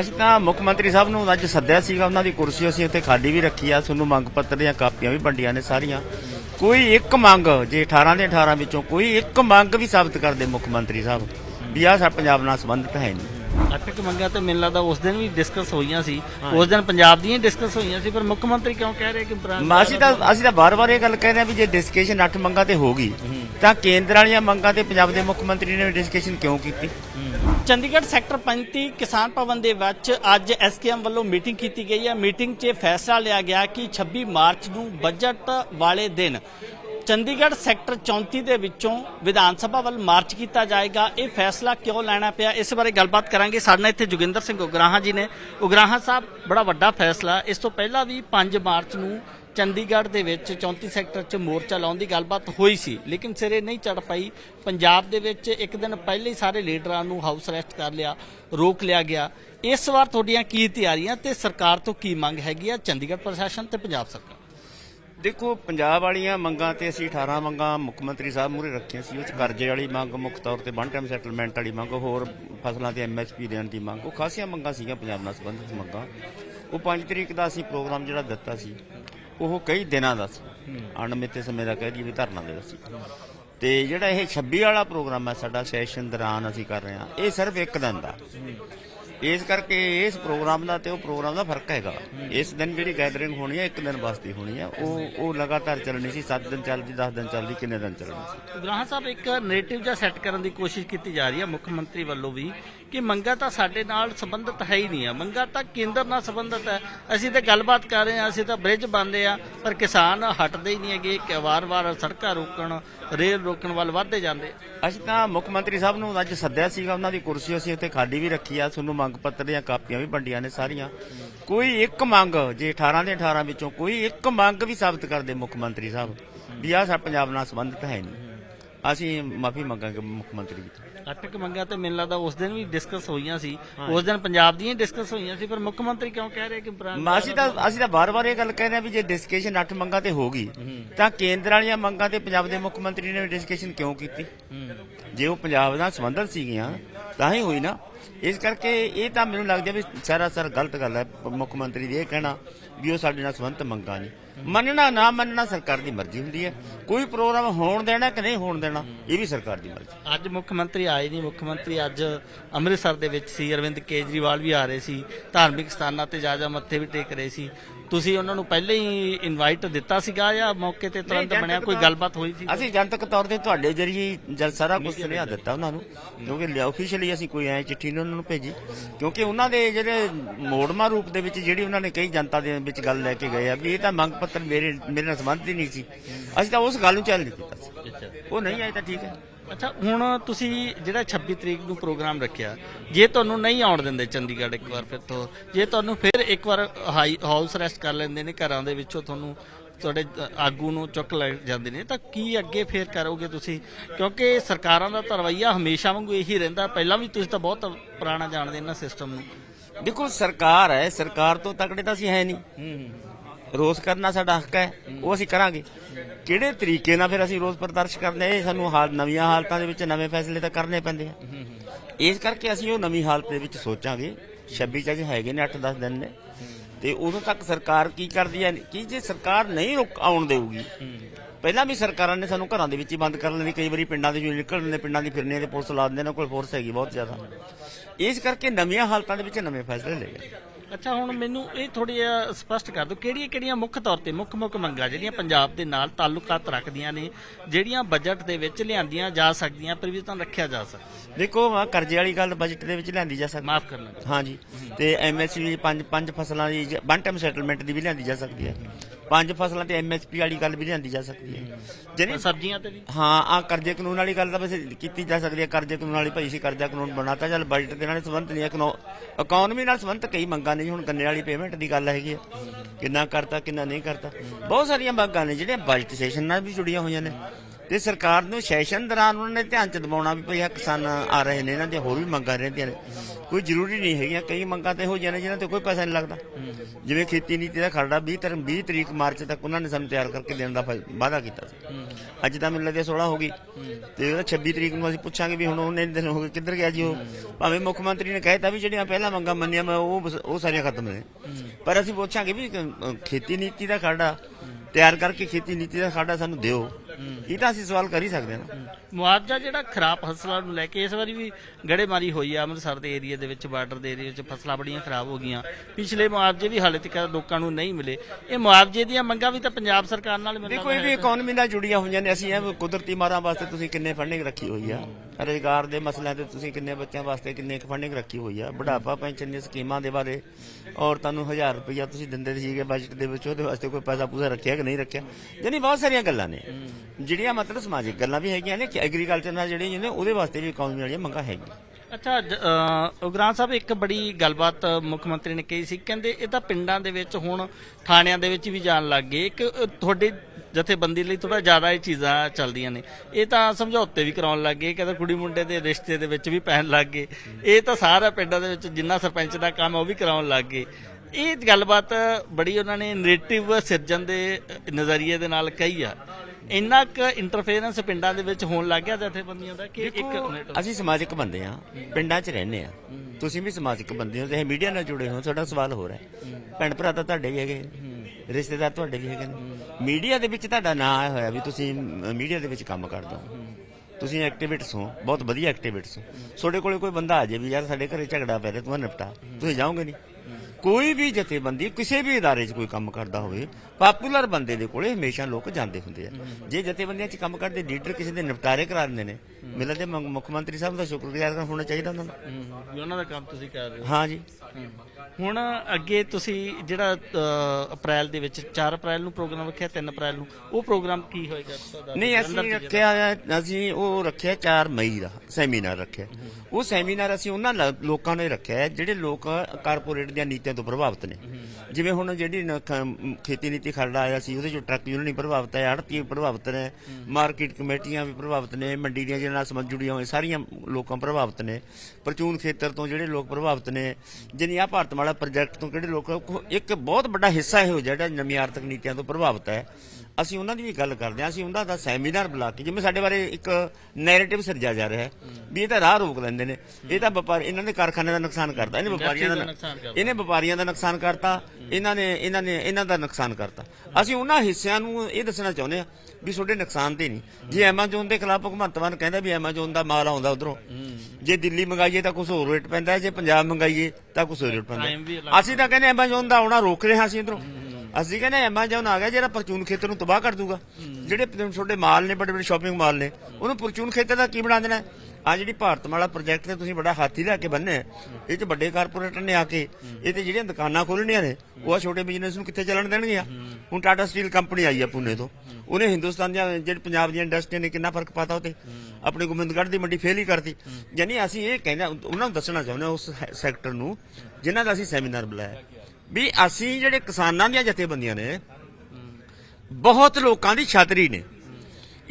ਅਸੀਂ ਤਾਂ ਮੁੱਖ ਮੰਤਰੀ ਸਾਹਿਬ ਨੂੰ ਅੱਜ ਸੱਦਿਆ ਸੀਗਾ ਉਹਨਾਂ ਦੀ ਕੁਰਸੀ ਅਸੀਂ ਉੱਥੇ ਖਾਲੀ ਵੀ ਰੱਖੀ ਆ ਤੁਹਾਨੂੰ ਮੰਗ ਪੱਤਰ ਦੀਆਂ ਕਾਪੀਆਂ ਵੀ ਵੰਡੀਆਂ ਨੇ ਸਾਰੀਆਂ। ਕੋਈ ਇੱਕ ਮੰਗ ਜੇ 18 ਦੇ 18 ਵਿੱਚੋਂ ਕੋਈ ਇੱਕ ਮੰਗ ਵੀ ਸਾਬਤ ਕਰਦੇ ਮੁੱਖ ਮੰਤਰੀ ਸਾਹਿਬ ਵੀ ਆਹ ਸਾ ਪੰਜਾਬ ਨਾਲ ਸੰਬੰਧਿਤ ਹੈ ਨਹੀਂ। ਅੱਠਕ ਮੰਗਾਂ ਤੇ ਮੈਨੂੰ ਲੱਗਦਾ ਉਸ ਦਿਨ ਵੀ ਡਿਸਕਸ ਹੋਈਆਂ ਸੀ। ਉਸ ਦਿਨ ਪੰਜਾਬ ਦੀਆਂ ਡਿਸਕਸ ਹੋਈਆਂ ਸੀ ਪਰ ਮੁੱਖ ਮੰਤਰੀ ਕਿਉਂ ਕਹਿ ਰਹੇ ਕਿ ਅਸੀਂ ਤਾਂ ਅਸੀਂ ਤਾਂ ਬਾਰ-ਬਾਰ ਇਹ ਗੱਲ ਕਹਿੰਦੇ ਆ ਵੀ ਜੇ ਡਿਸਕਸ਼ਨ ਅੱਠ ਮੰਗਾਂ ਤੇ ਹੋ ਗਈ ਤਾਂ ਕੇਂਦਰ ਵਾਲੀਆਂ ਮੰਗਾਂ ਤੇ ਪੰਜਾਬ ਦੇ ਮੁੱਖ ਮੰਤਰੀ ਨੇ ਡਿਸਕਸ਼ਨ ਕਿਉਂ ਕੀਤੀ? ਚੰਡੀਗੜ੍ਹ ਸੈਕਟਰ 35 ਕਿਸਾਨ ਭਵਨ ਦੇ ਵਿੱਚ ਅੱਜ ਐਸਕੇਐਮ ਵੱਲੋਂ ਮੀਟਿੰਗ ਕੀਤੀ ਗਈ ਹੈ। ਮੀਟਿੰਗ 'ਚ ਫੈਸਲਾ ਲਿਆ ਗਿਆ ਕਿ 26 ਮਾਰਚ ਨੂੰ ਬਜਟ ਵਾਲੇ ਦਿਨ ਚੰਡੀਗੜ੍ਹ ਸੈਕਟਰ 34 ਦੇ ਵਿੱਚੋਂ ਵਿਧਾਨ ਸਭਾ ਵੱਲ ਮਾਰਚ ਕੀਤਾ ਜਾਏਗਾ। ਇਹ ਫੈਸਲਾ ਕਿਉਂ ਲੈਣਾ ਪਿਆ? ਇਸ ਬਾਰੇ ਗੱਲਬਾਤ ਕਰਾਂਗੇ। ਸਾਡੇ ਨਾਲ ਇੱਥੇ ਜੋਗਿੰਦਰ ਸਿੰਘ ਉਗਰਾਹਾਂ ਜੀ ਨੇ। ਉਗਰਾਹਾਂ ਸਾਹਿਬ, ਬੜਾ ਵੱਡਾ ਫੈਸਲਾ। ਇਸ ਤੋਂ ਪਹਿਲਾਂ ਵੀ 5 ਮਾਰਚ ਨੂੰ ਚੰਡੀਗੜ੍ਹ ਦੇ ਵਿੱਚ 34 ਸੈਕਟਰ 'ਚ ਮੋਰਚਾ ਲਾਉਣ ਦੀ ਗੱਲਬਾਤ ਹੋਈ ਸੀ, ਲੇਕਿਨ ਸਿਰੇ ਨਹੀਂ ਚੜ ਪਾਈ। ਪੰਜਾਬ ਦੇ ਵਿੱਚ ਇੱਕ ਦਿਨ ਪਹਿਲੇ ਹੀ ਸਾਰੇ ਲੀਡਰਾਂ ਨੂੰ ਹਾਊਸ ਅਰੈਸਟ ਕਰ ਲਿਆ, ਰੋਕ ਲਿਆ ਗਿਆ। ਇਸ ਵਾਰ ਤੁਹਾਡੀਆਂ ਕੀ ਤਿਆਰੀਆਂ ਤੇ ਸਰਕਾਰ ਤੋਂ ਕੀ ਮੰਗ ਹੈਗੀ ਆ ਚੰਡੀਗੜ੍ਹ ਪ੍ਰਸ਼ਾਸਨ ਤੇ ਪੰਜਾਬ ਸਰਕਾਰ? ਦੇਖੋ, ਪੰਜਾਬ ਵਾਲੀਆਂ ਮੰਗਾਂ ਤੇ ਅਸੀਂ 18 ਮੰਗਾਂ ਮੁੱਖ ਮੰਤਰੀ ਸਾਹਿਬ ਮੂਹਰੇ ਰੱਖੀਆਂ ਸੀ ਉਹ ਕਰਜ਼ੇ ਵਾਲੀ ਮੰਗ, ਮੁੱਖ ਤੌਰ ਤੇ ਵਨ ਟਾਈਮ ਸੈਟਲਮੈਂਟ ਵਾਲੀ ਮੰਗ, ਹੋਰ ਫਸਲਾਂ ਤੇ ਐਮਐਸਪੀ ਦੇਣ ਦੀ ਮੰਗ, ਉਹ ਖਾਸੀਆਂ ਮੰਗਾਂ ਸੀਗੀਆਂ ਪੰਜਾਬ ਨਾਲ ਸੰਬੰਧਿਤ ਮੰਗਾਂ। ਉਹ 5 ਤਰੀਕ ਦਾ ਅਸੀਂ ਪ੍ਰੋਗਰਾਮ ਜਿਹੜਾ ਦਿੱਤਾ ਸੀ ਉਹ ਕਈ ਦਿਨਾਂ ਦਾ ਸੀ। ਅਣਮਿੱਥੇ ਸਮੇਂ ਦਾ ਕਹਿ ਦਈਏ ਵੀ ਧਰਨਾ ਦੇ ਸੀ। ਤੇ ਜਿਹੜਾ ਇਹ 26 ਵਾਲਾ ਪ੍ਰੋਗਰਾਮ ਹੈ, ਸਾਡਾ ਸੈਸ਼ਨ ਦੌਰਾਨ ਅਸੀਂ ਕਰ ਰਹੇ ਹਾਂ, ਇਹ ਸਿਰਫ ਇੱਕ ਦਿਨ ਦਾ। ਇਸ ਕਰਕੇ ਇਸ ਪ੍ਰੋਗਰਾਮ ਦਾ ਤੇ ਉਹ ਪ੍ਰੋਗਰਾਮ ਦਾ ਫ਼ਰਕ ਹੈਗਾ। ਇਸ ਦਿਨ ਜਿਹੜੀ ਗੈਦਰਿੰਗ ਹੋਣੀ ਹੈ, ਇੱਕ ਦਿਨ ਵਾਸਤੇ ਹੋਣੀ ਹੈ। ਉਹ ਉਹ ਲਗਾਤਾਰ ਚੱਲਣੀ ਸੀ। 7 ਦਿਨ ਚੱਲਦੀ 10 ਦਿਨ ਚੱਲਦੀ, ਕਿੰਨੇ ਦਿਨ ਚੱਲਣੀ ਸੀ? ਉਗਰਾਹਾਂ ਸਾਹਿਬ, ਇੱਕ ਨੈਰੇਟਿਵ ਜਿਹਾ ਸੈੱਟ ਕਰਨ ਦੀ ਕੋਸ਼ਿਸ਼ ਕੀਤੀ ਜਾ ਰਹੀ ਹੈ। ਮੁੱਖ ਮੰਤਰੀ ਵੱਲੋਂ ਵੀ ਕਿ ਮੰਗਾ ਤਾਂ ਸਾਡੇ ਨਾਲ ਸੰਬੰਧਿਤ ਹੈ ਹੀ ਨਹੀਂ ਆ। ਮੰਗਾ ਤਾਂ ਕੇਂਦਰ ਨਾਲ ਸੰਬੰਧਿਤ ਹੈ। ਅਸੀਂ ਤਾਂ ਗੱਲਬਾਤ ਕਰ ਰਹੇ ਹਾਂ, ਅਸੀਂ ਤਾਂ ਬ੍ਰਿਜ ਬੰਦੇ ਆ ਪਰ ਕਿਸਾਨ ਹਟਦੇ ਹੀ ਨਹੀਂ ਹੈਗੇ, ਕਿ ਵਾਰ-ਵਾਰ ਸੜਕਾਂ ਰੋਕਣ, ਰੇਲ ਰੋਕਣ ਵੱਲ ਵਧਦੇ ਜਾਂਦੇ ਆ। ਅਸੀਂ ਤਾਂ ਮੁੱਖ ਮੰਤਰੀ ਸਾਹਿਬ ਨੂੰ ਅੱਜ ਸੱਦਿਆ ਸੀਗਾ, ਉਹਨਾਂ ਦੀ ਕੁਰਸੀ ਅਸੀਂ ਉੱਥੇ ਖਾਲੀ ਵੀ ਰੱਖੀ ਆ, ਤੁਹਾਨੂੰ ਮੰਗ ਪੱਤਰ ਦੀਆਂ ਕਾਪੀਆਂ ਵੀ ਵੰਡੀਆਂ ਨੇ ਸਾਰੀਆਂ। ਕੋਈ ਇੱਕ ਮੰਗ, ਜੇ 18 ਦੇ 18 ਵਿੱਚੋਂ ਕੋਈ ਇੱਕ ਮੰਗ ਵੀ ਸਾਬਤ ਕਰਦੇ ਮੁੱਖ ਮੰਤਰੀ ਸਾਹਿਬ, ਵੀ ਆਹ ਸਾ ਪੰਜਾਬ ਨਾਲ ਸੰਬੰਧਿਤ ਹੈ ਨਹੀਂ। ਅਸੀਂ ਮਾਫੀ ਮੰਗਾਂਗੇ ਮੁੱਖ ਮੰਤਰੀ ਜੀ। ਤੋਂ ਅੱਠਕ ਮੰਗਾਂ ਤੇ ਮੈਨੂੰ ਲੱਗਦਾ ਉਸ ਦਿਨ ਵੀ ਡਿਸਕਸ ਹੋਈਆਂ ਸੀ। ਉਸ ਦਿਨ ਪੰਜਾਬ ਦੀਆਂ ਡਿਸਕਸ ਹੋਈਆਂ ਸੀ ਪਰ ਮੁੱਖ ਮੰਤਰੀ ਕਿਉਂ ਕਹਿ ਰਹੇ ਕਿ ਅਸੀਂ ਤਾਂ ਅਸੀਂ ਤਾਂ ਬਾਰ-ਬਾਰ ਇਹ ਗੱਲ ਕਹਿੰਦੇ ਆ ਵੀ ਜੇ ਡਿਸਕਸ਼ਨ ਅੱਠ ਮੰਗਾਂ ਤੇ ਹੋ ਗਈ ਤਾਂ ਕੇਂਦਰ ਵਾਲੀਆਂ ਮੰਗਾਂ ਤੇ ਪੰਜਾਬ ਦੇ ਮੁੱਖ ਮੰਤਰੀ ਨੇ ਡਿਸਕਸ਼ਨ ਕਿਉਂ ਕੀਤੀ? ਜੇ ਉਹ ਪੰਜਾਬ ਨਾਲ ਸੰਬੰਧਿਤ ਸੀਗੀਆਂ ਤਾਂ ਹੀ ਹੋਈ ਨਾ। ਇਸ ਕਰਕੇ ਇਹ ਤਾਂ ਮੈਨੂੰ ਲੱਗਦਾ ਵੀ ਸਾਰਾ ਗਲਤ ਗੱਲ ਹੈ ਮੁੱਖ ਮੰਤਰੀ ਦੀ ਇਹ ਕਹਿਣਾ ਵੀ ਉਹ ਸਾਡੇ ਨਾਲ ਸੰਬੰਧਿਤ ਮੰਗਾਂ ਨਹੀਂ। ਮੰਨਣਾ ਨਾ ਮੰਨਣਾ ਸਰਕਾਰ ਦੀ ਮਰਜ਼ੀ ਹੁੰਦੀ ਹੈ। ਕੋਈ ਪ੍ਰੋਗਰਾਮ ਹੋਣ ਦੇਣਾ ਕਿ ਨਹੀਂ ਹੋਣ ਦੇਣਾ, ਇਹ ਵੀ ਸਰਕਾਰ ਦੀ ਮਰਜ਼ੀ। ਅੱਜ ਮੁੱਖ ਮੰਤਰੀ ਆਏ ਨਹੀਂ। ਮੁੱਖ ਮੰਤਰੀ ਅੱਜ ਅੰਮ੍ਰਿਤਸਰ ਦੇ ਵਿੱਚ ਸੀ। ਅਰਵਿੰਦ ਕੇਜਰੀਵਾਲ ਵੀ ਆ ਰਹੇ ਸੀ। ਧਾਰਮਿਕ ਸਥਾਨਾਂ ਤੇ ਜਾ ਜਾ ਮੱਥੇ ਵੀ ਟੇਕ ਰਹੇ ਸੀ। ਤੁਸੀਂ ਉਹਨਾਂ ਨੂੰ ਪਹਿਲੇ ਹੀ ਇਨਵਾਈਟ ਦਿੱਤਾ ਸੀਗਾ ਜਾਂ ਮੌਕੇ ਤੇ ਤੁਰੰਤ ਬਣਿਆ ਕੋਈ ਗੱਲਬਾਤ ਹੋਈ ਸੀ? ਅਸੀਂ ਜਨਤਕ ਤੌਰ ਤੇ ਤੁਹਾਡੇ ਜਰੀਏ ਜਦ ਸਾਰਾ ਕੁਝ ਸੁਨੇਹਾ ਦਿੱਤਾ ਉਹਨਾਂ ਨੂੰ ਕਿਉਂਕਿ ਆਫੀਸ਼ੀਅਲੀ ਅਸੀਂ ਕੋਈ ਐ ਚਿੱਠੀ ਨਹੀਂ ਉਹਨਾਂ ਨੂੰ ਭੇਜੀ ਕਿਉਂਕਿ ਉਹਨਾਂ ਦੇ ਜਿਹੜੇ ਮੋੜਮਾ ਰੂਪ ਦੇ ਵਿੱਚ ਜਿਹੜੀ ਉਹਨਾਂ ਨੇ ਕਈ ਜਨਤਾ ਦੇ ਵਿੱਚ ਗੱਲ ਲੈ ਕੇ ਗਏ ਆ ਵੀ ਇਹ ਤਾਂ ਮੰਗ ਪੱਤਰ ਮੇਰੇ ਮੇਰੇ ਨਾਲ ਸੰਬੰਧਿਤ ਹੀ ਨਹੀਂ ਸੀ। ਅਸੀਂ ਤਾਂ ਉਸ ਗੱਲ ਨੂੰ ਚੱਲ ਨਹੀਂ ਕੀਤਾ ਸੀ। ਉਹ ਨਹੀਂ ਆਏ ਤਾਂ ਠੀਕ ਹੈ। ਅੱਛਾ ਹੁਣ ਤੁਸੀਂ ਜਿਹੜਾ 26 ਤਰੀਕ ਨੂੰ ਪ੍ਰੋਗਰਾਮ ਰੱਖਿਆ ਜੇ ਤੁਹਾਨੂੰ ਨਹੀਂ ਆਉਣ ਦਿੰਦੇ ਚੰਡੀਗੜ੍ਹ ਇੱਕ ਵਾਰ ਫਿਰ ਤੋਂ ਜੇ ਤੁਹਾਨੂੰ ਫਿਰ ਇੱਕ ਵਾਰ ਹਾਈ ਹਾਊਸ ਅਰੈਸਟ ਕਰ ਲੈਂਦੇ ਨੇ ਘਰਾਂ ਦੇ ਵਿੱਚੋਂ ਤੁਹਾਨੂੰ ਤੁਹਾਡੇ ਆਗੂ ਨੂੰ ਚੁੱਕ ਲੈ ਜਾਂਦੇ ਨੇ ਤਾਂ ਕੀ ਅੱਗੇ ਫੇਰ ਕਰੋਗੇ ਤੁਸੀਂ? ਕਿਉਂਕਿ ਸਰਕਾਰਾਂ ਦਾ ਤਾਂ ਰਵੱਈਆ ਹਮੇਸ਼ਾ ਵਾਂਗੂ ਇਹੀ ਰਹਿੰਦਾ ਪਹਿਲਾਂ ਵੀ ਤੁਸੀਂ ਤਾਂ ਬਹੁਤ ਪੁਰਾਣਾ ਜਾਣਦੇ ਇਹਨਾਂ ਸਿਸਟਮ ਨੂੰ। ਦੇਖੋ ਸਰਕਾਰ ਹੈ ਸਰਕਾਰ ਤੋਂ ਤਕੜੇ ਤਾਂ ਅਸੀਂ ਹੈ ਨਹੀਂ। ਰੋਸ ਕਰਨਾ ਸਾਡਾ ਹੱਕ ਹੈ ਉਹ ਅਸੀਂ ਕਰਾਂਗੇ। ਕਿਹੜੇ ਤਰੀਕੇ ਨਾਲ ਫਿਰ ਅਸੀਂ ਰੋਸ ਪ੍ਰਦਰਸ਼ਨ ਕਰਦੇ ਹਾਂ, ਇਹ ਸਾਨੂੰ ਹਾਲ ਨਵੀਆਂ ਹਾਲਤਾਂ ਦੇ ਵਿੱਚ ਨਵੇਂ ਫੈਸਲੇ ਤਾਂ ਕਰਨੇ ਪੈਂਦੇ ਆ। ਇਸ ਕਰਕੇ ਅਸੀਂ ਉਹ ਨਵੀਂ ਹਾਲਤ ਦੇ ਵਿੱਚ ਸੋਚਾਂਗੇ। 26 ਚ ਹੈਗੇ ਨੇ 8-10 ਦਿਨ ਨੇ। ਤੇ ਉਦੋਂ ਤੱਕ ਸਰਕਾਰ ਕੀ ਕਰਦੀ ਹੈ? ਕੀ ਜੇ ਸਰਕਾਰ ਨਹੀਂ ਰੁਕ ਆਉਣ ਦੇਊਗੀ ਪਹਿਲਾਂ ਵੀ ਸਰਕਾਰਾਂ ਨੇ ਸਾਨੂੰ ਘਰਾਂ ਦੇ ਵਿੱਚ ਹੀ ਬੰਦ ਕਰ ਲੈਣੀ ਕਈ ਵਾਰੀ ਪਿੰਡਾਂ ਦੇ ਜੋ ਨਿਕਲਣ ਦੇ ਪਿੰਡਾਂ ਦੀ ਫਿਰਨੇ ਦੇ ਪੁਲਿਸ ਲਾ ਦਿੰਦੇ ਨੇ ਕੋਲ ਫੋਰਸ ਹੈਗੀ ਬਹੁਤ ਜ਼ਿਆਦਾ। ਇਸ ਕਰਕੇ ਨਵੀਆਂ ਹਾਲਤਾਂ ਦੇ ਵਿੱਚ ਨਵੇਂ ਫੈਸਲੇ ਲਏ ਅੱਛਾ ਹੁਣ ਮੈਨੂੰ ਇਹ ਥੋੜੀ ਜਿਹਾ ਸਪਸ਼ਟ ਕਰ ਦਿਓ ਕਿਹੜੀਆਂ ਕਿਹੜੀਆਂ ਮੁੱਖ ਤੌਰ ਤੇ ਮੁੱਖ ਮੁੱਖ ਮੰਗਾਂ ਜਿਹੜੀਆਂ ਪੰਜਾਬ ਦੇ ਨਾਲ ਤਾਲੁਕਾਤ ਰੱਖਦੀਆਂ ਨੇ ਜਿਹੜੀਆਂ ਬਜਟ ਦੇ ਵਿੱਚ ਲਿਆਂਦੀਆਂ ਜਾ ਸਕਦੀਆਂ ਪ੍ਰਵਿਧਾਨ ਰੱਖਿਆ ਜਾ ਸਕਦਾ। ਦੇਖੋ ਆ ਕਰਜ਼ੇ ਵਾਲੀ ਗੱਲ ਬਜਟ ਦੇ ਵਿੱਚ ਲਿਆਂਦੀ ਜਾ ਸਕਦੀ। ਮਾਫ ਕਰਨਾ ਹਾਂਜੀ। ਤੇ ਐਮਐਸਪੀ ਪੰਜ ਪੰਜ ਫਸਲਾਂ ਦੀ ਵਨ ਟਾਈਮ ਸੈਟਲਮੈਂਟ ਦੀ ਵੀ ਲਿਆਂਦੀ ਜਾ ਸਕਦੀ ਹੈ। ਪੰਜ ਫਸਲਾਂ ਤੇ ਐਮਐਸਪੀ ਵਾਲੀ ਗੱਲ ਵੀ ਲਿਆਂਦੀ ਜਾ ਸਕਦੀ ਹੈ। ਜਿਹੜੀ ਸਬਜ਼ੀਆਂ ਤੇ ਵੀ? ਹਾਂ ਆ ਕਰਜ਼ੇ ਕਾਨੂੰਨ ਵਾਲੀ ਗੱਲ ਤਾਂ ਵੈਸੇ ਕੀਤੀ ਜਾ ਸਕਦੀ ਹੈ। ਕਰਜ਼ੇ ਕਾਨੂੰਨ ਵਾਲੀ ਭਾਈ ਸੀ ਕਰਜ਼ਾ ਕਾਨੂੰਨ ਬਣਾਤਾ ਚੱਲ ਬਜਟ ਦੇ ਨਾਲ ਸੰਬੰਧ ਨਹੀਂ ਇਕਨੋਮੀ ਨਾਲ ਸੰਬੰਧ ਕਈ ਮੰਗਾਂ ਨੇ ਜੀ, ਹੁਣ ਗੰਨੇ ਵਾਲੀ ਪੇਮੈਂਟ ਦੀ ਗੱਲ ਹੈਗੀ ਹੈ। ਕਿੰਨਾ ਕਰਤਾ ਕਿੰਨਾ ਨਹੀਂ ਕਰਤਾ। ਬਹੁਤ ਸਾਰੀਆਂ ਮੰਗਾਂ ਨੇ ਜਿਹੜੀਆਂ ਬਜਟ ਸੈਸ਼ਨ ਨਾਲ ਵੀ ਜੁੜੀਆਂ ਹੋਈਆਂ ਨੇ। ਤੇ ਸਰਕਾਰ ਨੂੰ ਸੈਸ਼ਨ ਦੌਰਾਨ ਉਹਨਾਂ ਨੇ ਧਿਆਨ ਚ ਦਿਵਾਉਣਾ ਵੀ ਭਈ ਆ ਕਿਸਾਨ ਆ ਰਹੇ ਨੇ, ਇਹਨਾਂ ਦੀਆਂ ਹੋਰ ਵੀ ਮੰਗਾਂ ਰਹਿੰਦੀਆਂ ਨੇ। ਕੋਈ ਜ਼ਰੂਰੀ ਨਹੀਂ ਹੈਗੀਆਂ, ਕਈ ਮੰਗਾਂ ਤੇ ਹੋ ਜਾਂਦੇ ਜਿਨ੍ਹਾਂ ਤੇ ਕੋਈ ਪੈਸਾ ਨਹੀਂ ਲੱਗਦਾ। ਜਿਵੇਂ ਖੇਤੀ ਨੀਤੀ ਦਾ ਖਰੜਾ 20 ਤਰ 20 ਤਰੀਕ ਮਾਰਚ ਤੱਕ ਉਹਨਾਂ ਨੇ ਸਾਨੂੰ ਤਿਆਰ ਕਰਕੇ ਦੇਣ ਦਾ ਵਾਅਦਾ ਕੀਤਾ ਸੀ। ਅੱਜ ਤਾਂ ਮੈਨੂੰ ਲੱਗਿਆ 16 ਹੋ ਗਈ। ਤੇ ਉਹਦਾ 26 ਤਰੀਕ ਨੂੰ ਅਸੀਂ ਪੁੱਛਾਂਗੇ ਵੀ ਹੁਣ ਉਹਨੇ ਦਿਨ ਹੋ ਗਏ, ਕਿੱਧਰ ਗਿਆ ਜੀ ਉਹ? ਭਾਵੇਂ ਮੁੱਖ ਮੰਤਰੀ ਨੇ ਕਹਿਤਾ ਵੀ ਜਿਹੜੀਆਂ ਪਹਿਲਾਂ ਮੰਗਾਂ ਮੰਨੀਆਂ, ਮੈਂ ਉਹ ਉਹ ਸਾਰੀਆਂ ਖਤਮ ਨੇ। ਪਰ ਅਸੀਂ ਪੁੱਛਾਂਗੇ ਵੀ ਖੇਤੀ ਨੀਤੀ ਦਾ ਖਰੜਾ ਤਿਆਰ ਕਰਕੇ ਖੇਤੀ ਨੀਤੀ ਦਾ ਖਰੜਾ ਸਾਨੂੰ ਦਿਓ। ਇਹ ਤਾਂ ਅਸੀਂ ਸਵਾਲ ਕਰ ਹੀ ਸਕਦੇ ਹਾਂ ਨਾ। ਮੁਆਵਜ਼ਾ ਜਿਹੜਾ ਖਰਾਬ ਫਸਲਾਂ ਨੂੰ ਲੈ ਕੇ ਇਸ ਵਾਰੀ ਵੀ ਗੜੇਮਾਰੀ ਹੋਈ ਆ ਅੰਮ੍ਰਿਤਸਰ ਦੇ ਏਰੀਆ ਦੇ ਵਿੱਚ ਬਾਰਡਰ ਦੇ ਏਰੀਆ ਵਿੱਚ ਫਸਲਾਂ ਬੜੀਆਂ ਖਰਾਬ ਹੋ ਗਈਆਂ। ਪਿਛਲੇ ਮੁਆਵਜ਼ੇ ਵੀ ਹਾਲੇ ਤੱਕ ਲੋਕਾਂ ਨੂੰ ਨਹੀਂ ਮਿਲੇ। ਇਹ ਮੁਆਵਜ਼ੇ ਦੀਆਂ ਮੰਗਾਂ ਵੀ ਤਾਂ ਪੰਜਾਬ ਸਰਕਾਰ ਨਾਲ ਮਿਲਣ ਦੇਖੋ ਇਹ ਵੀ ਇਕਨੋਮੀ ਨਾਲ ਜੁੜੀਆਂ ਹੋਈਆਂ ਨੇ। ਅਸੀਂ ਇਹ ਕੁਦਰਤੀ ਮਾਰਾਂ ਵਾਸਤੇ ਤੁਸੀਂ ਕਿੰਨੇ ਫੰਡਿੰਗ ਰੱਖੀ ਹੋਈ ਆ। ਰੁਜ਼ਗਾਰ ਦੇ ਮਸਲਿਆਂ ਤੇ ਤੁਸੀਂ ਕਿੰਨੇ ਬੱਚਿਆਂ ਵਾਸਤੇ ਕਿੰਨੇ ਫੰਡਿੰਗ ਰੱਖੀ ਹੋਈ ਆ? ਬੁਢਾਪਾ ਪੈਨਸ਼ਨ ਦੀਆਂ ਸਕੀਮਾਂ ਦੇ ਬਾਰੇ ਔਰਤਾਂ ਨੂੰ 1000 ਰੁਪਇਆ ਤੁਸੀਂ ਦਿੰਦੇ ਸੀਗੇ ਬਜਟ ਦੇ ਵਿੱਚ ਉਹਦੇ ਵਾਸਤੇ ਕੋਈ ਪੈਸਾ ਪੂਸਾ ਰੱਖਿਆ ਕਿ ਨਹੀਂ ਰੱਖਿਆ? ਯਾਨੀ ਬਹੁਤ ਸਾਰੀਆਂ ਗੱਲਾਂ ਨੇ। ਜਿਹੜੀਆਂ ਮਤਲਬ ਸਮਾਜਿਕ ਗੱਲਾਂ ਵੀ ਹੈਗੀਆਂ ਨੇ ਕਿ ਐਗਰੀਕਲਚਰ ਨਾਲ ਜਿਹੜੀਆਂ ਨੇ ਉਹਦੇ ਵਾਸਤੇ ਵੀ ਇਕਨੋਮੀ ਵਾਲੀਆਂ ਮੰਗਾਂ ਹੈਗੀਆਂ। ਅੱਛਾ ਜ- ਸਾਹਿਬ ਇੱਕ ਬੜੀ ਗੱਲਬਾਤ ਮੁੱਖ ਮੰਤਰੀ ਨੇ ਕਹੀ ਸੀ। ਕਹਿੰਦੇ ਇਹ ਤਾਂ ਪਿੰਡਾਂ ਦੇ ਵਿੱਚ ਹੁਣ ਥਾਣਿਆਂ ਦੇ ਵਿੱਚ ਵੀ ਜਾਣ ਲੱਗ ਗਏ। ਇੱਕ ਅ, ਤੁਹਾਡੇ ਜਥੇਬੰਦੀ ਲਈ ਥੋੜਾ ਜ਼ਿਆਦਾ ਇਹ ਚੀਜ਼ਾਂ ਚੱਲਦੀਆਂ ਨੇ। ਇਹ ਤਾਂ ਸਮਝੌਤੇ ਵੀ ਕਰਾਉਣ ਲੱਗ ਗਏ ਕਹਿੰਦੇ ਕੁੜੀ ਮੁੰਡੇ ਦੇ ਰਿਸ਼ਤੇ ਦੇ ਵਿੱਚ ਵੀ ਪੈਣ ਲੱਗ ਗਏ। ਇਹ ਤਾਂ ਸਾਰਾ ਪਿੰਡਾਂ ਦੇ ਵਿੱਚ ਜਿੰਨਾ ਸਰਪੰਚ ਦਾ ਕੰਮ ਉਹ ਵੀ ਕਰਾਉਣ ਲੱਗ ਗਏ। ਇਹ ਗੱਲਬਾਤ ਬੜੀ ਉਹਨਾਂ ਨੇ ਨੈਰੇਟਿਵ ਸਿਰਜਣ ਦੇ ਨਜ਼ਰੀਏ ਦੇ ਨਾਲ ਕਹੀ ਆ। ਇੰਨਾ ਕੁ ਇੰਟਰਫੇਰੈਂਸ ਪਿੰਡਾਂ ਦੇ ਵਿੱਚ ਹੋਣ ਲੱਗ ਗਿਆ ਜਥੇਬੰਦੀਆਂ ਦਾ ਕਿ ਇੱਕ ਅਸੀਂ ਸਮਾਜਿਕ ਬੰਦੇ ਆ ਪਿੰਡਾਂ 'ਚ ਰਹਿੰਦੇ ਆ ਤੁਸੀਂ ਵੀ ਸਮਾਜਿਕ ਬੰਦੇ ਹੋ ਤੇ ਮੀਡੀਆ ਨਾਲ ਜੁੜੇ ਹੋ ਤੁਹਾਡਾ ਸਵਾਲ ਹੋ। ਰਿਹਾ ਹੈ। ਭੈਣ ਭਰਾ ਤਾਂ ਤੁਹਾਡੇ ਵੀ ਹੈਗੇ। ਰਿਸ਼ਤੇਦਾਰ ਤੁਹਾਡੇ ਵੀ ਹੈਗੇ ਨੇ। ਮੀਡੀਆ ਦੇ ਵਿੱਚ ਤੁਹਾਡਾ ਨਾਂ ਆਇਆ ਹੋਇਆ ਵੀ ਤੁਸੀਂ ਮੀਡੀਆ ਦੇ ਵਿੱਚ ਕੰਮ ਕਰਦੇ ਹੋ। ਤੁਸੀਂ ਐਕਟੀਵਿਸਟ ਹੋ, ਬਹੁਤ ਵਧੀਆ ਐਕਟੀਵਿਸਟ ਹੋ। ਤੁਹਾਡੇ ਕੋਲੇ ਕੋਈ ਬੰਦਾ ਆ ਜੇ ਵੀ ਯਾਰ ਸਾਡੇ ਘਰੇ ਝਗੜਾ ਪੈ ਰਿਹਾ, ਤੂੰ ਨਿਪਟਾ। ਤੁਸੀਂ ਜਾਓਗੇ ਨਹੀਂ। ਕੋਈ ਵੀ ਜਥੇਬੰਦੀ, ਕਿਸੇ ਵੀ ਇਦਾਰੇ 'ਚ ਕੋਈ ਕੰਮ ਕਰਦਾ ਹੋਵੇ ਪਾਪੂਲਰ ਬੰਦੇ ਦੇ ਕੋਲੇ ਹਮੇਸ਼ਾ ਲੋਕ ਜਾਂਦੇ ਹੁੰਦੇ ਆ। ਜੇ ਜਥੇਬੰਦੀਆਂ 'ਚ ਕੰਮ ਕਰਦੇ ਲੀਡਰ ਕਿਸੇ ਦੇ ਨਿਪਟਾਰੇ ਕਰਾ ਦਿੰਦੇ ਨੇ ਮਿਲਦੇ ਤੇ ਮੁ- ਮੁੱਖ ਮੰਤਰੀ ਸਾਹਿਬ ਦਾ ਸ਼ੁਕਰਗੁਜ਼ਾਰ ਹੋਣਾ ਚਾਹੀਦਾ ਉਹਨਾਂ ਦਾ। ਹਮ, ਵੀ ਉਹਨਾਂ ਦਾ ਕੰਮ ਤੁਸੀਂ ਕਰ ਰਹੇ ਹੋ। ਹਾਂ ਜੀ। ਹੁਣ ਅੱਗੇ ਤੁਸੀਂ ਜਿਹੜਾ ਅ, ਅਪ੍ਰੈਲ ਦੇ ਵਿੱਚ 4 ਅਪ੍ਰੈਲ ਨੂੰ ਪ੍ਰੋਗਰਾਮ ਰੱਖਿਆ 3 ਅਪ੍ਰੈਲ ਨੂੰ ਉਹ ਪ੍ਰੋਗਰਾਮ ਕੀ ਹੋਏਗਾ? ਤੁਹਾਡਾ ਨਹੀਂ ਅਸੀਂ ਰੱਖਿਆ ਹੋਇਆ- ਅਸੀਂ ਉਹ ਰੱਖਿਆ 4 ਮਈ ਦਾ ਸੈਮੀਨਾਰ ਰੱਖਿਆ। ਉਹ ਸੈਮੀਨਾਰ ਅਸੀਂ ਉਹਨਾਂ ਲ- ਲੋਕਾਂ ਨੇ ਰੱਖਿਆ ਹੈ ਜਿਹੜੇ ਲੋਕ ਕਾਰਪੋਰੇਟ ਦੀਆਂ ਨੀਤੀਆਂ ਤੋਂ ਪ੍ਰਭਾਵਿਤ ਨੇ। ਜਿਵੇਂ ਹੁਣ ਜਿਹੜੀ ਨ- ਖ- ਖੇਤੀ ਨੀਤੀ ਖਰੜਾ ਆਇਆ ਸੀ ਉਹਦੇ ਚ ਟਰੱਕ ਯੂਨੀਅਨ ਪ੍ਰਭਾਵਿਤ ਹੈ ਆੜਤੀ ਪ੍ਰਭਾਵਿਤ ਨੇ ਮਾਰਕੀਟ ਕਮੇਟੀਆਂ ਵੀ ਪ੍ਰਭਾਵਿਤ ਨੇ ਮੰਡੀ ਦੀਆਂ ਜਿਹਨਾਂ ਨਾਲ ਸੰਬੰਧ ਜੁੜੀਆਂ ਹੋਈਆਂ, ਸਾਰੀਆਂ ਲੋਕਾਂ ਪ੍ਰਭਾਵਿਤ ਨੇ। ਪ੍ਰਚੂਨ ਖੇਤਰ ਤੋਂ ਜਿਹੜੇ ਲੋਕ ਪ੍ਰਭਾਵਿਤ ਨੇ, ਜਿਨੀ ਆ ਭਾਰਤਮਾਲਾ ਪ੍ਰੋਜੈਕਟ ਤੋਂ ਕਿਹੜੇ ਲੋਕ, ਇੱਕ ਬਹੁਤ ਵੱਡਾ ਹਿੱਸਾ ਇਹੋ ਜਿਹੜਾ ਨਵੀਂ ਆਰਥਿਕ ਨੀਤੀਆਂ ਤੋਂ ਪ੍ਰਭਾਵਿਤ ਹੈ। ਅਸੀਂ ਉਹਨਾਂ ਦੀ ਵੀ ਗੱਲ ਕਰਦੇ ਹਾਂ ਅਸੀਂ ਉਹਨਾਂ ਦਾ ਸੈਮੀਨਾਰ ਬੁਲਾ ਕੇ ਜਿਵੇਂ ਸਾਡੇ ਬਾਰੇ ਇੱਕ ਨੈਰੇਟਿਵ ਸਿਰਜਿਆ ਜਾ ਰਿਹਾ ਹੈ ਵੀ ਇਹ ਤਾਂ ਰਾਹ ਰੋਕ ਲੈਂਦੇ ਨੇ। ਇਹ ਤਾਂ ਵਪਾਰ ਇਹਨਾਂ ਦੇ ਕਾਰਖਾਨੇ ਦਾ ਨੁਕਸਾਨ ਕਰਦਾ ਇਹਨੇ ਵਪਾਰੀਆਂ ਦਾ। ਇਹਨੇ ਵਪਾਰੀਆਂ ਦਾ ਨੁਕਸਾਨ ਕਰਤਾ ਇਹਨਾਂ ਨੇ ਇਹਨਾਂ ਨੇ ਇਹਨਾਂ ਦਾ ਨੁਕਸਾਨ ਕਰਤਾ। ਅਸੀਂ ਉਹਨਾਂ ਹਿੱਸਿਆਂ ਨੂੰ ਇਹ ਦੱਸਣਾ ਚਾਹੁੰਦੇ ਆ ਵੀ ਤੁਹਾਡੇ ਨੁਕਸਾਨ ਤੇ ਨਹੀਂ। ਜੇ ਐਮਾਜ਼ੋਨ ਦੇ ਖਿਲਾਫ ਭਗਵੰਤ ਮਾਨ ਕਹਿੰਦਾ ਵੀ ਐਮਾਜ਼ੋਨ ਦਾ ਮਾਲ ਆਉਂਦਾ ਉਧਰੋਂ ਜੇ ਦਿੱਲੀ ਮੰਗਾਈਏ ਤਾਂ ਕੁਝ ਹੋਰ ਰੇਟ ਪੈਂਦਾ ਜੇ ਪੰਜਾਬ ਮੰਗਾਈਏ ਤਾਂ ਕੁਝ ਹੋਰ ਰੇਟ ਪੈਂਦਾ ਅਸੀਂ ਤਾਂ ਕਹਿੰਦੇ ਐਮਾਜ਼ੋਨ ਦਾ ਆਉਣਾ ਰੋਕ ਰਹੇ ਹਾਂ ਅਸੀਂ ਇਧਰੋਂ। ਅਸੀਂ ਕਹਿੰਦੇ ਐਮਾਜ਼ੋਨ ਆ ਗਿਆ, ਜਿਹੜਾ ਪਰਚੂਨ ਖੇਤਰ ਨੂੰ ਤਬਾਹ ਕਰ ਦੂਗਾ। ਜਿਹੜੇ ਤੁਹਾਡੇ ਮਾਲ ਨੇ ਵੱਡੇ ਵੱਡੇ ਸ਼ਾਪਿੰਗ ਮਾਲ ਨੇ, ਉਹਨੂੰ ਪਰਚੂਨ ਖੇਤਰ ਦਾ ਕੀ ਬਣਾ ਦੇਣਾ ਆ ਜਿਹੜੀ ਭਾਰਤਮਾਲਾ ਪ੍ਰੋਜੈਕਟ ਤੇ ਤੁਸੀਂ ਬੜਾ ਹਾਥੀ ਲੈ ਕੇ ਬੰਨੇ ਇਹ ਚ ਵੱਡੇ ਕਾਰਪੋਰੇਟਰ ਨੇ ਆ ਕੇ, ਇਹ ਤੇ ਜਿਹੜੀਆਂ ਦੁਕਾਨਾਂ ਖੋਲਣੀਆਂ ਨੇ, ਉਹ ਆ ਛੋਟੇ ਬਿਜ਼ਨਸ ਨੂੰ ਕਿੱਥੇ ਚੱਲਣ ਦੇਣਗੇ ਹੁਣ ਟਾਟਾ ਸਟੀਲ ਕੰਪਨੀ ਆਈ ਆ ਪੁਣੇ ਤੋਂ। ਉਹਨੇ ਹਿੰਦੁਸਤਾਨ ਦੀਆਂ, ਜਿਹੜੇ ਪੰਜਾਬ ਦੀਆਂ ਇੰਡਸਟਰੀਆਂ ਨੇ, ਕਿੰਨਾ ਫ਼ਰਕ ਪਾਤਾ ਉਤੇ ਆਪਣੇ ਗੋਬਿੰਦਗੜ੍ਹ ਦੀ ਮੰਡੀ ਫੇਲ ਹੀ ਕਰਤੀ। ਯਾਨੀ ਅਸੀਂ ਇਹ ਕਹਿੰਦੇ ਉਹਨਾਂ ਨੂੰ ਦੱਸਣਾ ਚਾਹੁੰਦੇ ਹਾਂ ਉਸ ਸੈਕਟਰ ਨੂੰ, ਜਿਨ੍ਹਾਂ ਦਾ ਅਸੀਂ ਸੈਮੀਨਾਰ ਬੁਲਾਇਆ। ਵੀ ਅਸੀਂ ਜਿਹੜੇ ਕਿਸਾਨਾਂ ਦੀਆਂ ਜਥੇਬੰਦੀਆਂ ਨੇ, ਬਹੁਤ ਲੋਕਾਂ ਦੀ ਛਾਤਰੀ ਨੇ।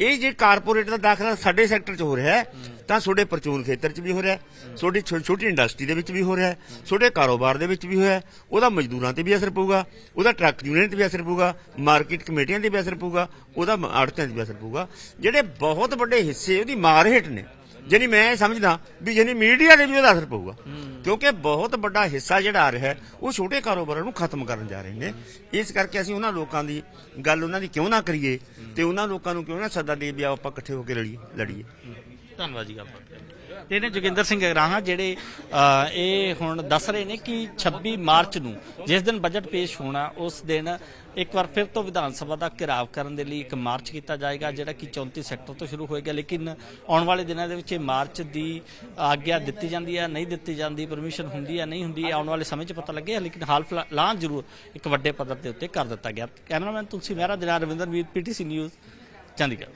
ਇਹ ਜੇ ਕਾਰਪੋਰੇਟ ਦਾ ਦਾਖਲਾ ਸਾਡੇ ਸੈਕਟਰ 'ਚ ਹੋ ਰਿਹਾ ਹੈ, ਤਾਂ ਤੁਹਾਡੇ ਪ੍ਰਚੂਨ ਖੇਤਰ 'ਚ ਵੀ ਹੋ ਰਿਹਾ ਤੁਹਾਡੀ ਛੋ- ਛੋਟੀ ਇੰਡਸਟਰੀ ਦੇ ਵਿੱਚ ਵੀ ਹੋ ਰਿਹਾ ਤੁਹਾਡੇ ਕਾਰੋਬਾਰ ਦੇ ਵਿੱਚ ਵੀ ਹੋਇਆ ਉਹਦਾ ਮਜ਼ਦੂਰਾਂ ਤੇ ਵੀ ਅਸਰ ਪਊਗਾ, ਉਹਦਾ ਟਰੱਕ ਯੂਨੀਅਨ ਤੇ ਵੀ ਅਸਰ ਪਊਗਾ, ਮਾਰਕੀਟ ਕਮੇਟੀਆਂ ਤੇ ਵੀ ਅਸਰ ਪਊਗਾ, ਉਹਦਾ ਆੜਤਾਂ ਤੇ ਵੀ ਅਸਰ ਪਊਗਾ। ਜਿਹੜੇ ਬਹੁਤ ਵੱਡੇ ਹਿੱਸੇ, ਉਹਦੀ ਮਾਰ ਹੇਠ ਨੇ ਜਾਨੀ ਮੈਂ ਸਮਝਦਾ ਵੀ ਜਾਨੀ ਮੀਡੀਆ ਦੇ ਵੀ ਉਹਦਾ ਅਸਰ ਪਊਗਾ। ਕਿਉਂਕਿ ਬਹੁਤ ਵੱਡਾ ਹਿੱਸਾ ਜਿਹੜਾ ਆ ਰਿਹਾ ਹੈ ਉਹ ਛੋਟੇ ਕਾਰੋਬਾਰਾਂ ਨੂੰ ਖਤਮ ਕਰਨ ਜਾ ਰਹੇ ਨੇ। ਇਸ ਕਰਕੇ ਅਸੀਂ ਉਹਨਾਂ ਲੋਕਾਂ ਦੀ ਗੱਲ ਉਹਨਾਂ ਦੀ ਕਿਉਂ ਨਾ ਕਰੀਏ ਤੇ ਉਹਨਾਂ ਲੋਕਾਂ ਨੂੰ ਕਿਉਂ ਨਾ ਸੱਦਾ ਦੇ ਵੀ ਆਪਾਂ ਇਕੱਠੇ ਹੋ ਕੇ ਲੜੀਏ ਲੜੀਏ। ਧੰਨਵਾਦ ਜੀ ਲਈ। ਤੇ ਇਹਨੇ ਜੋਗਿੰਦਰ ਸਿੰਘ ਅਗਰਾਹਾਂ ਜਿਹੜੇ ਇਹ ਹੁਣ ਦੱਸ ਰਹੇ ਨੇ ਕਿ 26 ਮਾਰਚ ਨੂੰ ਜਿਸ ਦਿਨ ਬਜਟ ਪੇਸ਼ ਹੋਣਾ, ਉਸ ਦਿਨ ਇੱਕ ਵਾਰ ਫਿਰ ਤੋਂ ਵਿਧਾਨ ਸਭਾ ਦਾ ਘਿਰਾਵ ਕਰਨ ਦੇ ਲਈ ਇੱਕ ਮਾਰਚ ਕੀਤਾ ਜਾਏਗਾ, ਜਿਹੜਾ ਕਿ 34 ਸੈਕਟਰ ਤੋਂ ਸ਼ੁਰੂ ਹੋਏਗਾ। ਲੇਕਿਨ ਆਉਣ ਵਾਲੇ ਦਿਨਾਂ ਦੇ ਵਿੱਚ ਇਹ ਮਾਰਚ ਦੀ ਆਗਿਆ ਦਿੱਤੀ ਜਾਂਦੀ ਹੈ, ਨਹੀਂ ਦਿੱਤੀ ਜਾਂਦੀ ਪਰਮਿਸ਼ਨ ਹੁੰਦੀ ਹੈ, ਨਹੀਂ ਹੁੰਦੀ, ਇਹ ਆਉਣ ਵਾਲੇ ਸਮੇਂ 'ਚ ਪਤਾ ਲੱਗੇਗਾ। ਲੇਕਿਨ ਹਾਲ ਫਿਲਹਾਲ ਜ਼ਰੂਰ ਇੱਕ ਵੱਡੇ ਪੱਧਰ ਦੇ ਉੱਤੇ ਕਰ ਦਿੱਤਾ ਗਿਆ। ਕੈਮਰਾਮੈਨ ਤੁਲਸੀ ਮਹਿਰਾ ਦਿਨਾਰ ਰਵਿੰਦਰ ਵੀਰ ਪੀਟੀਸੀ ਨਿਊਜ਼, ਚੰਡੀਗੜ੍ਹ।